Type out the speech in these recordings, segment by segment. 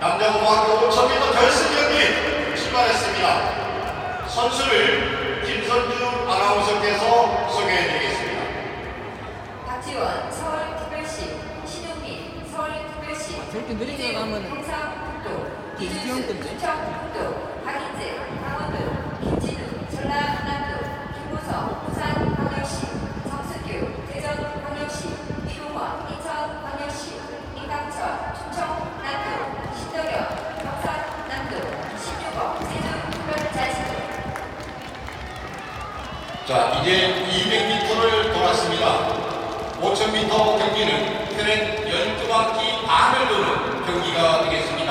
남자고등학교 5,000m 결승 경기 출발했습니다. 선수를 김선주 아나운서께서 소개해드리겠습니다. 박지원 서울특별시 신용민 서울특별시 저렇게 느리게 가면은 경상북도 이기영 건데? 충청북도 박인재 강원도 김진우 전라남도 김보성 부산광역시 정승규 대전광역시 이동원 인천광역시 임강철 충청남도 신덕현 경상남도 신유범 제주특별자치도 자, 이제 200m를 돌았습니다. 5,000m 경기는 트랙 12바퀴 반을 도는 경기가 되겠습니다.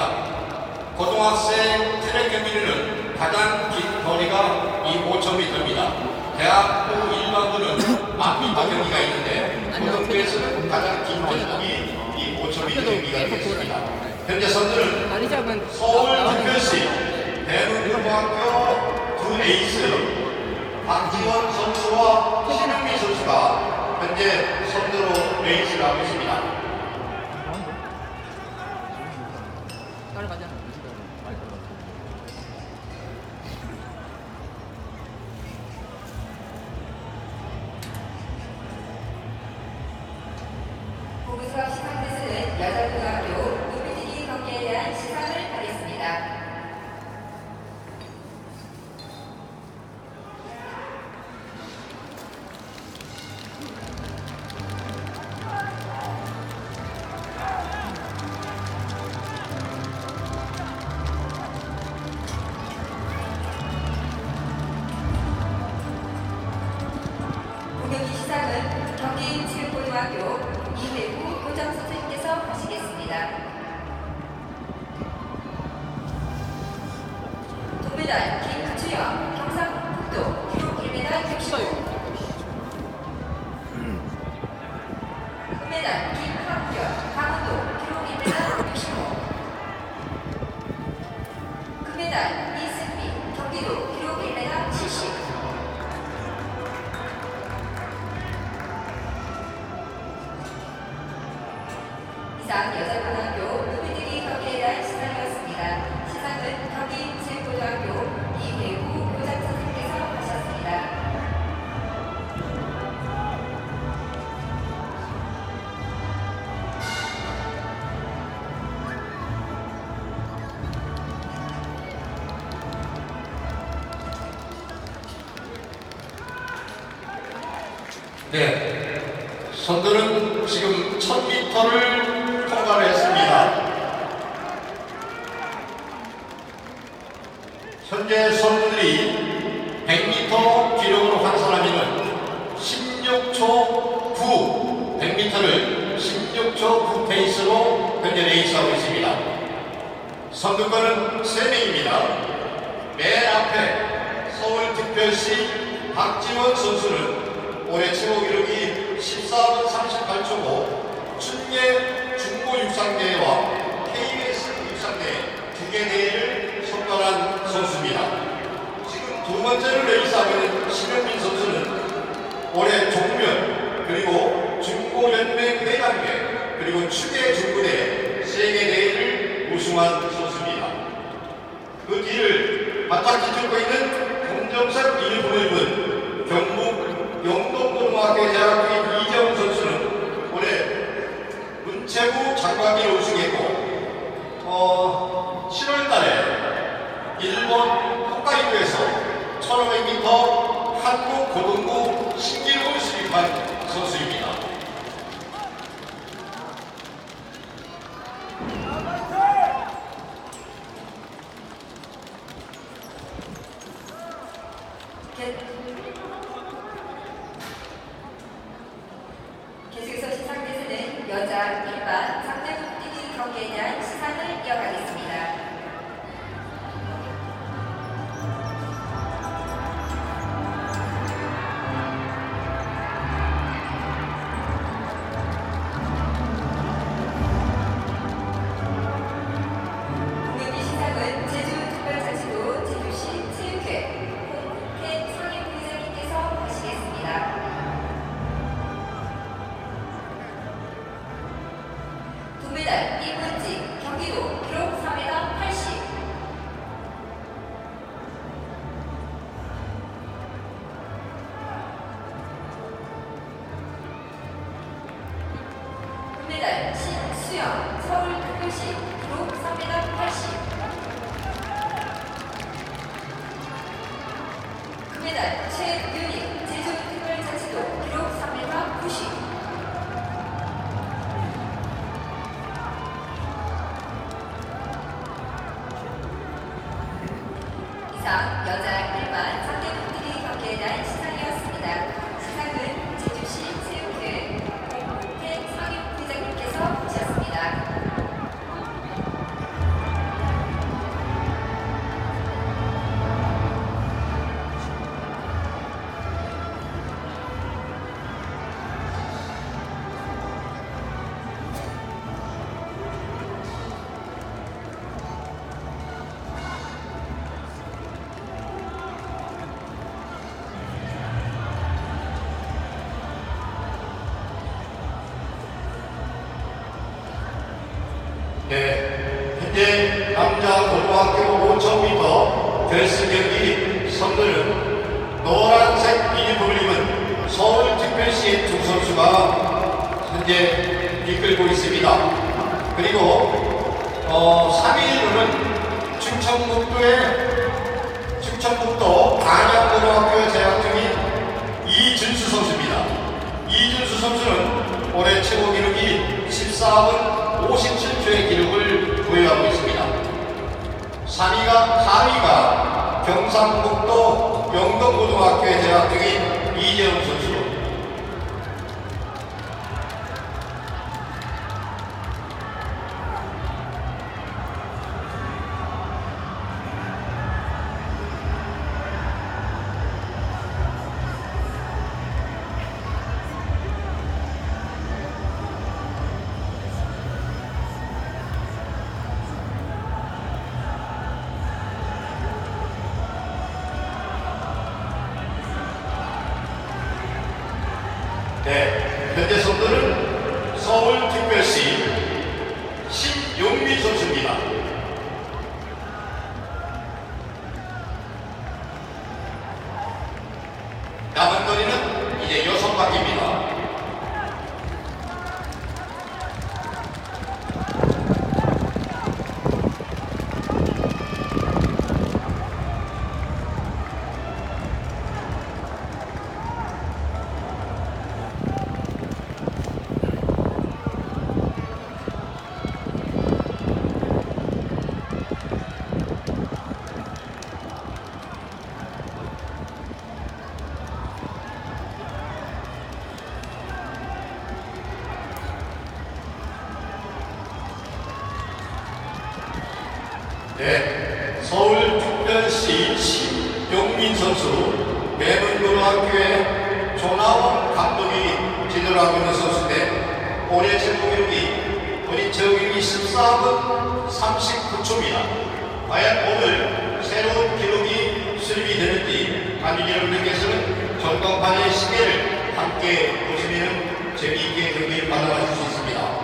고등학생 트랙 경기는 가장 긴 거리가 이 5,000m입니다. 대학부 일반부는 만미터 경기가 있는데 고등부에서는 가장 긴 거리이 이 5,000m 경기가 되겠습니다. 현재 선수는 다리 잡은 서울 특별시 대문고등학교 두 에이스 박지원 선수와 신영미 선수가 현재 선두로 레이스를 하고 있습니다. 선두는 지금 1000m를 통과를 했습니다. 현재 선수들이 100m 기록으로 환산하면 16초 9, 100m를 16초 9 페이스로 현재 레이스하고 있습니다. 선두권은 3명입니다. 맨 앞에 서울특별시 박지원 선수는 올해 최고 기록이 14분 38초고 춘예 중고 육상대회와 KBS 육상대회 두 개 대회를 석권한 선수입니다. 지금 두 번째로 레이스하고 있는 심현민 선수는 올해 종면 그리고 중고연맹 회장대 그리고 추계 중고대 세계 대회를 우승한 선수입니다. 그 뒤를 바짝 뒤쫓고 있는 검정색 입은 경북 영동고등학교 대학교인 이재훈 선수는 문체부 장관기를 우승했고 어, 7월 달에 일본 홋카이도에서 1500m 한국 고등부 신기록을 수립한 금메달 신수영 서울특별시 기록 3m 80 금메달 최 네, 현재 남자 고등학교 5,000m 결승 경기 선두는 노란색 입은 서울특별시 두 선수가 현재 이끌고 있습니다. 그리고 어, 3위로는 충청북도의 충청북도 안양고등학교에 재학 중인 이준수 선수입니다. 이준수 선수는 올해 최고 기록이 14분 57초의 기록을 보유하고 있습니다. 3위가 4위가 경상북도 영동고등학교에 재학 중인 이재훈 선수. 네, 서울특별시 신용민 선수 매문고등학교의 조나원 감독이 지도를 하고 있는 선수인데 올해 최고 기록이 본인 최고 기록이 14분 39초입니다. 과연 오늘 새로운 기록이 수립이 되는지 관중 여러분들께서는 전광판의 시계를 함께 보시면 재미있게 경기를 관람하실 수 있습니다.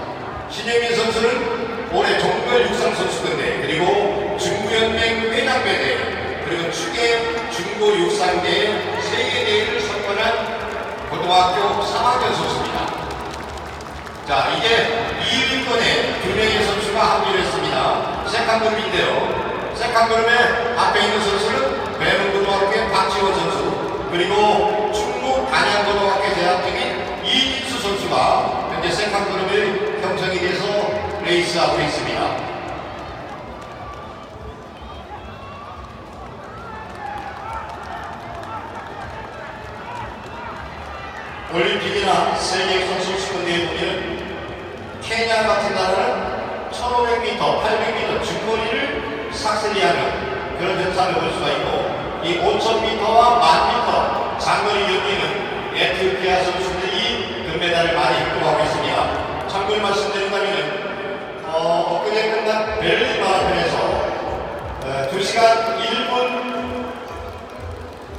신영민 선수는 올해 종별 육상 선수권대 그리고 중구연맹 회장배대 그리고 추계 중고 육상대 세계 대회를 선권한 고등학교 3학년 선수입니다. 자 이제 2위권에 두 명의 선수가 합류를 했습니다. 세컨 그룹인데요. 세컨 그룹의 앞에 있는 선수는 매문고등학교의 박지원 선수 그리고 충북 단양고등학교 재학 중인 이진수 선수가 현재 세컨 그룹의 형성이 돼서 레이스하고 있습니다. 올림픽이나 세계 선수권대회 보면 케냐 같은 나라는 1500m, 800m 중거리를 삭슬이 하는 그런 현상을 볼 수가 있고 이 5000m와 1000m 장거리 경기는 에티오피아 선수들이 금메달을 많이 획득하고 있습니다. 참고로 말씀드린다면 어, 엊그제 끝난 베를린 마라톤에서 어, 2시간 1분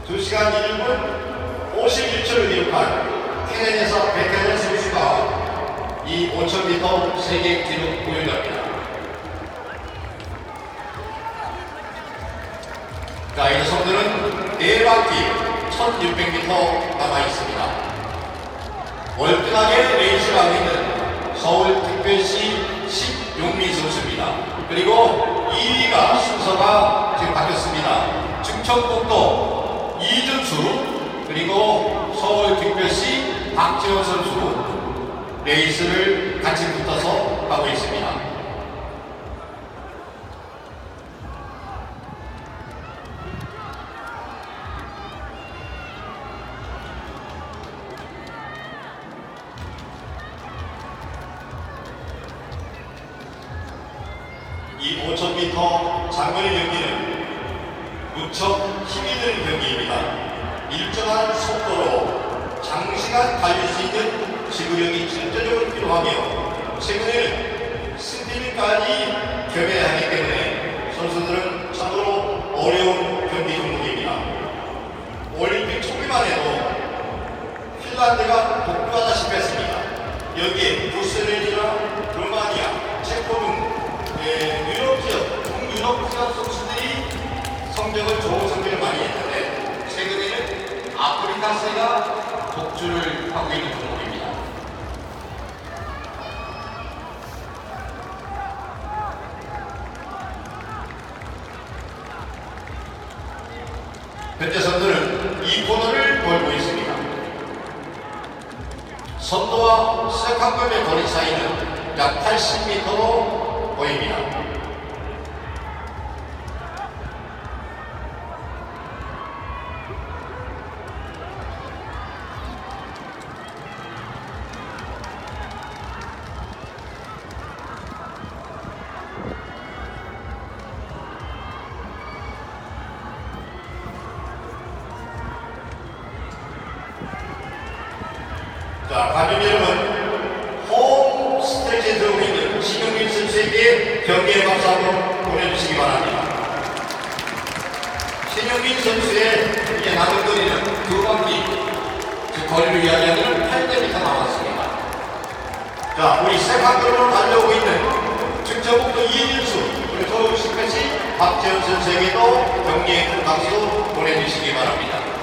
2시간 1분 51초를 기록한 스웨덴에서 베테랑 스위스가 이 5,000m 세계 기록 보유자입니다. 자, 이제 선수는 4바퀴 1,600m 남아있습니다. 월등하게 레이스를 하고 있는 서울특별시 십용민 선수입니다. 그리고 2위가 순서가 지금 바뀌었습니다. 충청북도 이준수 그리고 서울특별시 박지원 선수 레이스를 같이 붙어서 하고 있습니다. 이 5,000m 장거리 경기는 무척 힘이 드는 경기입니다. 일정한 속도로 장시간 달릴 수 있는 지구력이 절대적으로 필요하며 최근에는 스피드까지 겸해야 하기 때문에 선수들은 참으로 어려운 경기 종목입니다. 올림픽 초기만 해도 핀란드가 독주하다시피 했습니다. 여기에 부스레리나 루마니아, 체코 등 예, 유럽 지역, 동유럽 지역 선수들이 성적을 좋은 성적을 많이 했는데 최근에는 아프리카스가 독주를 하고 있는 종목입니다. 현재 선수는 이 코너를 걸고 있습니다. 선도와 시작한금의 거리 차이는 약 80m로 보입니다. 자, 관중 여러분, 홈 스트레치에 들어오고 있는 신영민 선수에게 경기의 박수 한번 보내주시기 바랍니다. 신영민 선수의 이제 남은 거리는 두 바퀴, 그 거리를 이야기하면 800m 남았습니다. 자, 우리 세컨으로 달려오고 있는 충청북도 이준수, 그리고 서울시까지 박재현 선수에게도 경기의 큰 박수 보내주시기 바랍니다.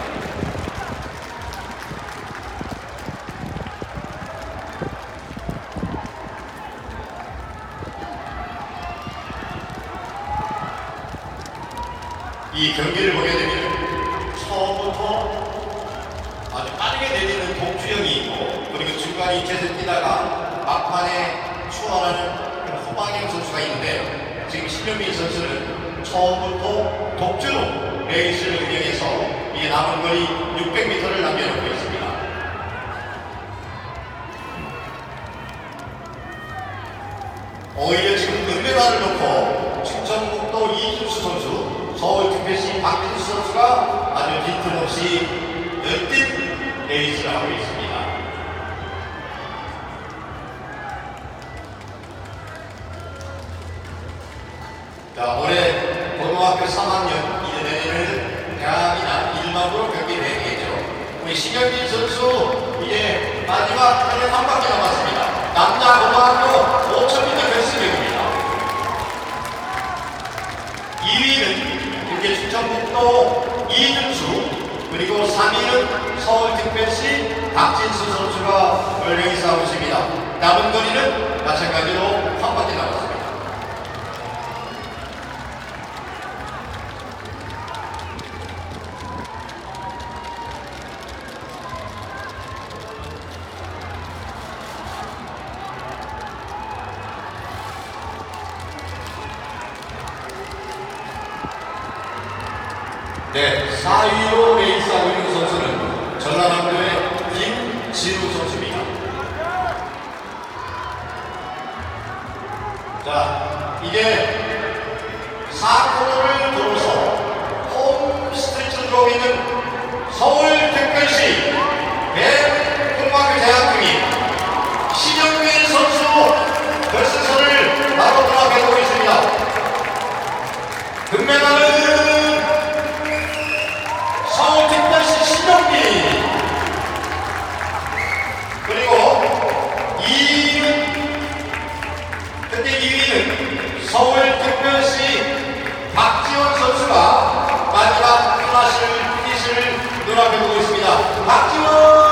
이 경기를 보게 되면 처음부터 아주 빠르게 내리는 독주형이 있고 그리고 중간에 계속 뛰다가 막판에 추월하는 그런 후방형 선수가 있는데 지금 신현민 선수는 처음부터 독주로 레이스를 운영해서 이 남은 거리 600m를 남겨놓고 있습니다. 오히려 지금 은메달을 놓고 충청북도 이준수 선수, 서울특별시 박진수 선수가 아주 빈틈없이 열띤 레이스를 하고 있습니다. 자, 올해 고등학교 3학년, 이제 내년에는 대학이나 일반으로 경기를 해야 되겠죠. 우리 신현진 선수, 이제 마지막 한한 바퀴 남았습니다. 남자 고등학교 5,000m 결승입니다. 2위는 이렇게 충청북도 이준수, 그리고 3위는 서울특별시 박진수 선수가 레이스 하고 있습니다. 남은 거리는 마찬가지로 한 바퀴 남았습니다. 4위로 레이스하고 있는 선수는 전라남도의 김진우 선수입니다. 자, 이제 4코너를 돌아서 홈 스트레치로 들어오고 있는 서울 특별시 대통학교 대학 중인 신영민 선수 결승선을 바로 들어가고 있습니다. 금메달은 그리고 2위는 현재 2위는 서울특별시 박지원 선수가 마지막 플라시를 피니시를 눈앞에 보고 있습니다. 박지원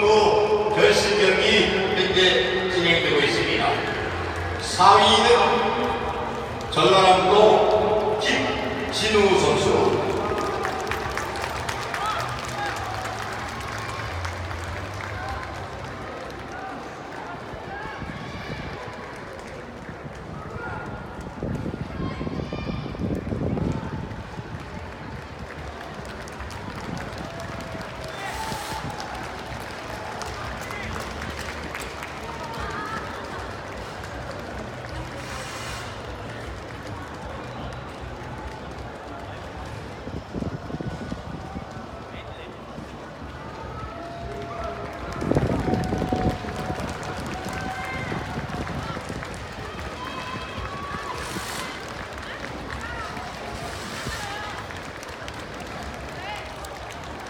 종로 결승 경기 현재 진행되고 있습니다. 4위는 전라남도 김진우 선수